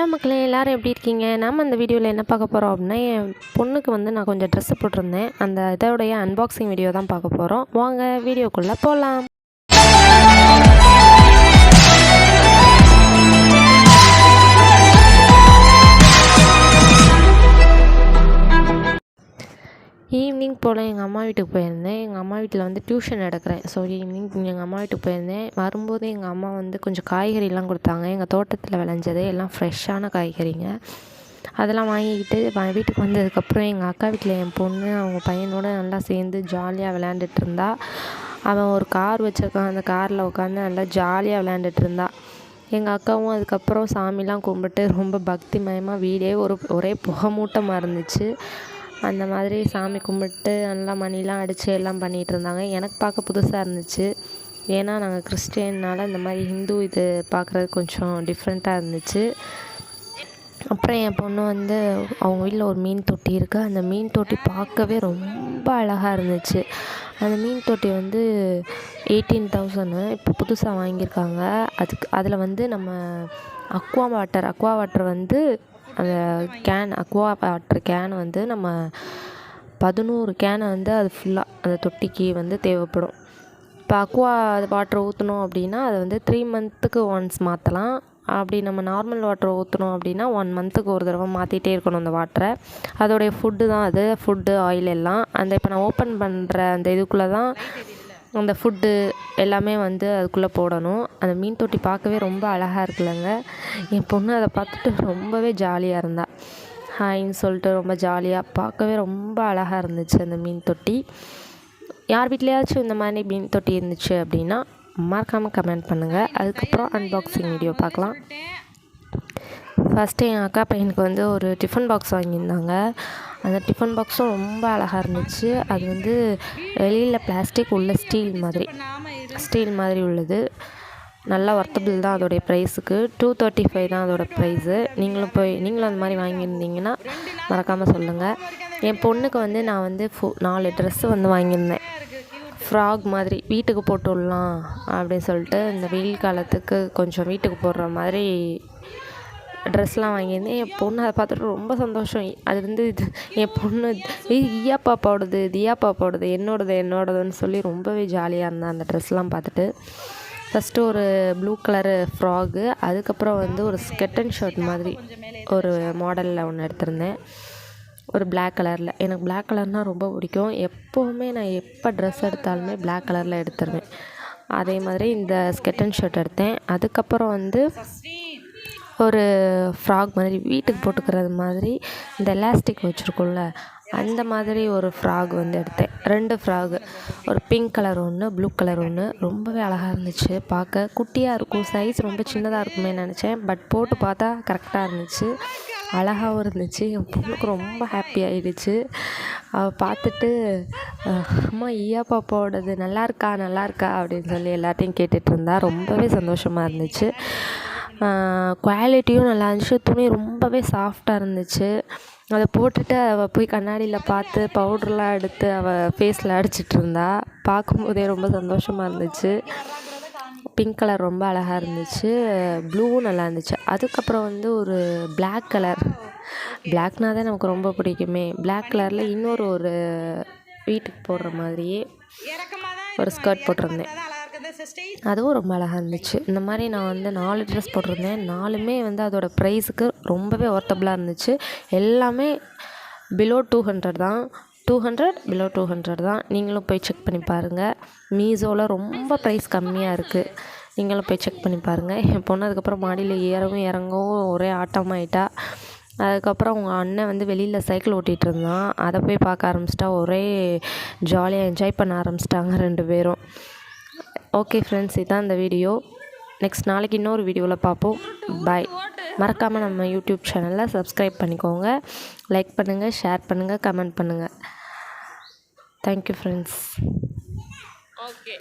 Hello மக்களே எல்லோரும் எப்படி இருக்கீங்க? நம்ம அந்த வீடியோவில் என்ன பார்க்க போகிறோம் அப்படின்னா என் பொண்ணுக்கு வந்து நான் கொஞ்சம் ட்ரெஸ்ஸு போட்டிருந்தேன். அந்த இதோடைய அன்பாக்சிங் வீடியோ தான் பார்க்க போகிறோம் வாங்க வீடியோக்குள்ளே போகலாம் ஈவினிங் போல் எங்கள் அம்மா வீட்டுக்கு போயிருந்தேன். எங்கள் அம்மா வீட்டில் வந்து டியூஷன் எடுக்கிறேன் ஸோ ஈவினிங் எங்கள் அம்மா வீட்டுக்கு போயிருந்தேன். வரும்போது எங்கள் அம்மா வந்து கொஞ்சம் காய்கறிலாம் கொடுத்தாங்க. எங்கள் தோட்டத்தில் விளைஞ்சது எல்லாம் ஃப்ரெஷ்ஷான காய்கறிங்க. அதெல்லாம் வாங்கிக்கிட்டு வீட்டுக்கு வந்ததுக்கப்புறம் எங்கள் அக்கா வீட்டில் என் பொண்ணு அவங்க பையனோட நல்லா சேர்ந்து ஜாலியாக விளையாண்டுட்டு இருந்தா. அவன் ஒரு கார் வச்சுருக்கான். அந்த காரில் உட்காந்து நல்லா ஜாலியாக விளையாண்டுட்டு இருந்தா. எங்கள் அக்காவும் அதுக்கப்புறம் சாமிலாம் கும்பிட்டு ரொம்ப பக்திமயமாக வீடே ஒரு ஒரே புகை மூட்டமாக இருந்துச்சு. அந்த மாதிரி சாமி கும்பிட்டு நல்லா மணிலாம் அடித்து எல்லாம் பண்ணிகிட்டு இருந்தாங்க. எனக்கு பார்க்க புதுசாக இருந்துச்சு. ஏன்னா நாங்கள் கிறிஸ்டியன்னால இந்த மாதிரி ஹிந்து இது பார்க்குறது கொஞ்சம் டிஃப்ரெண்ட்டாக இருந்துச்சு. அப்புறம் என் பொண்ணு வந்து அவங்க வீட்டில் ஒரு மீன் தொட்டி இருக்குது அந்த மீன் தொட்டி பார்க்கவே ரொம்ப அழகாக இருந்துச்சு. அந்த மீன் தொட்டி வந்து எயிட்டீன் தௌசண்ட் இப்போ புதுசாக வாங்கியிருக்காங்க. அதுக்கு அதில் வந்து நம்ம அக்வா வாட்டர் அக்வா வாட்டர் வந்து அந்த கேன் அக்வா வாட்டர் கேன் வந்து நம்ம பதினோரு கேனை வந்து அது ஃபுல்லாக அந்த தொட்டிக்கு வந்து தேவைப்படும். இப்போ அக்வா வாட்டர் ஊற்றணும் அப்படின்னா அதை வந்து த்ரீ மந்த்துக்கு ஒன்ஸ் மாற்றலாம் அப்படி நம்ம நார்மல் வாட்டர் ஊற்றணும் அப்படின்னா ஒன் மந்த்துக்கு ஒரு தடவை மாற்றிட்டே இருக்கணும் அந்த வாட்டரை அதோடைய ஃபுட்டு தான் அது ஃபுட்டு ஆயில் எல்லாம். அந்த இப்போ நான் ஓப்பன் பண்ணுற அந்த இதுக்குள்ளே தான் அந்த ஃபுட்டு எல்லாமே வந்து அதுக்குள்ளே போடணும். அந்த மீன் தொட்டி பார்க்கவே ரொம்ப அழகாக இருக்குல்லங்க. என் பொண்ணு அதை பார்த்துட்டு ரொம்பவே ஜாலியாக இருந்தாள் ஹாய்ன்னு சொல்லிட்டு ரொம்ப ஜாலியாக பார்க்கவே ரொம்ப அழகாக இருந்துச்சு அந்த மீன் தொட்டி. யார் வீட்லேயாச்சும் இந்த மாதிரி மீன் தொட்டி இருந்துச்சு அப்படின்னா மறக்காமல் கமெண்ட் பண்ணுங்கள் அதுக்கப்புறம் அன்பாக்சிங் வீடியோ பார்க்கலாம். ஃபஸ்ட்டு என் அக்கா பையனுக்கு வந்து ஒரு டிஃபன் பாக்ஸ் வாங்கியிருந்தாங்க. அந்த டிஃபன் பாக்ஸும் ரொம்ப அழகாக இருந்துச்சு. அது வந்து வெளியில் பிளாஸ்டிக் உள்ள ஸ்டீல் மாதிரி. ஸ்டீல் மாதிரி உள்ளது. நல்லா ஒர்த்தபிள் தான் அதோடைய ப்ரைஸுக்கு டூ தேர்ட்டி ஃபைவ் தான் அதோட ப்ரைஸு நீங்களும் போய் நீங்களும் அந்த மாதிரி வாங்கியிருந்தீங்கன்னா மறக்காமல் சொல்லுங்கள் என் பொண்ணுக்கு வந்து நான் வந்து ஃபோ நாலு ட்ரெஸ்ஸு வந்து வாங்கியிருந்தேன். ஃப்ராக் மாதிரி வீட்டுக்கு போட்டு விடலாம் அப்படின்னு சொல்லிட்டு இந்த வெயில் காலத்துக்கு கொஞ்சம் வீட்டுக்கு போடுற மாதிரி ட்ரெஸ்லாம் வாங்கியிருந்தேன். என் பொண்ணு அதை பார்த்துட்டு ரொம்ப சந்தோஷம். அது வந்து இது என் பொண்ணு ஈயா பாப்பாவோடது தியா பாப்பாவோடது என்னோடது என்னோடதுன்னு சொல்லி ரொம்பவே ஜாலியாக இருந்தேன் அந்த ட்ரெஸ்லாம் பார்த்துட்டு. ஃபஸ்ட்டு ஒரு ப்ளூ கலரு ஃப்ராகு அதுக்கப்புறம் வந்து ஒரு ஸ்கெட் அண்ட் ஷர்ட் மாதிரி ஒரு மாடலில் ஒன்று எடுத்திருந்தேன். ஒரு பிளாக் கலரில் எனக்கு பிளாக் கலர்னால் ரொம்ப பிடிக்கும். எப்போவுமே நான் எப்போ ட்ரெஸ் எடுத்தாலுமே பிளாக் கலரில் எடுத்துருவேன். அதே மாதிரி இந்த ஸ்கெட் அண்ட் ஷர்ட் எடுத்தேன். அதுக்கப்புறம் வந்து ஒரு ஃப்ராக் மாதிரி வீட்டுக்கு போட்டுக்கிறது மாதிரி இந்த எலாஸ்டிக் வச்சுருக்கோம்ல அந்த மாதிரி ஒரு ஃப்ராக் வந்து எடுத்தேன். ரெண்டு ஃப்ராகு ஒரு பிங்க் கலர் ஒன்று ப்ளூ கலர் ஒன்று ரொம்பவே அழகாக இருந்துச்சு. பார்க்க குட்டியாக இருக்கும் சைஸ் ரொம்ப சின்னதாக இருக்குமே நினச்சேன். பட் போட்டு பார்த்தா கரெக்டாக இருந்துச்சு. அழகாகவும் இருந்துச்சு. என் பொண்ணுக்கு ரொம்ப ஹாப்பி ஆகிடுச்சு அவள் பார்த்துட்டு அம்மா ஈயா பாப்பாவோடது நல்லா இருக்கா? நல்லா இருக்கா? அப்படின்னு சொல்லி எல்லாத்தையும் கேட்டுட்ருந்தா ரொம்பவே சந்தோஷமாக இருந்துச்சு. குவாலிட்டியும் நல்லா இருந்துச்சு. துணி ரொம்பவே சாஃப்டாக இருந்துச்சு. அதை போட்டுட்டு அவள் போய் கண்ணாடியில் பார்த்து பவுட்ருலாம் எடுத்து அவள் ஃபேஸில் அடிச்சிட்டிருந்தா பார்க்கும்போதே ரொம்ப சந்தோஷமாக இருந்துச்சு. பிங்க் கலர் ரொம்ப அழகாக இருந்துச்சு. ப்ளூவும் நல்லா இருந்துச்சு. அதுக்கப்புறம் வந்து ஒரு பிளாக் கலர் பிளாக்னா தான் நமக்கு ரொம்ப பிடிக்குமே. பிளாக் கலரில் இன்னொரு ஒரு வீட்டுக்கு போடுற மாதிரியே ஒரு ஸ்கர்ட் போட்டிருந்தேன். அதுவும் ரொம்ப அழகாக இருந்துச்சு. இந்த மாதிரி நான் வந்து நாலு ட்ரெஸ் போட்டிருந்தேன். நாலுமே வந்து அதோடய ப்ரைஸுக்கு ரொம்பவே ஒர்த்தபுளாக இருந்துச்சு. எல்லாமே பிலோ டூ ஹண்ட்ரட் தான். Two hundred below two hundred தான். நீங்களும் போய் செக் பண்ணி பாருங்கள் மீஷோவில் ரொம்ப ப்ரைஸ் கம்மியாக இருக்குது நீங்களும் போய் செக் பண்ணி பாருங்கள் என் பொண்ணு அதுக்கப்புறம் மாடியில் ஏறவும் இறங்கவும் ஒரே ஆட்டமாயிட்டா அதுக்கப்புறம் உங்கள் அண்ணன் வந்து வெளியில் சைக்கிள் ஓட்டிகிட்டு இருந்தான். அதை போய் பார்க்க ஆரம்பிச்சிட்டா. ஒரே ஜாலியாக என்ஜாய் பண்ண ஆரம்பிச்சிட்டாங்க ரெண்டு பேரும். ஓகே ஃப்ரெண்ட்ஸ் இதுதான் இந்த வீடியோ நெக்ஸ்ட் நாளைக்கு இன்னொரு வீடியோவில் பார்ப்போம். பாய் மறக்காமல் நம்ம யூடியூப் சேனலில் சப்ஸ்கிரைப் பண்ணிக்கோங்க. லைக் பண்ணுங்கள் ஷேர் பண்ணுங்கள் கமெண்ட் பண்ணுங்கள் தேங்க்யூ ஃப்ரெண்ட்ஸ் ஓகே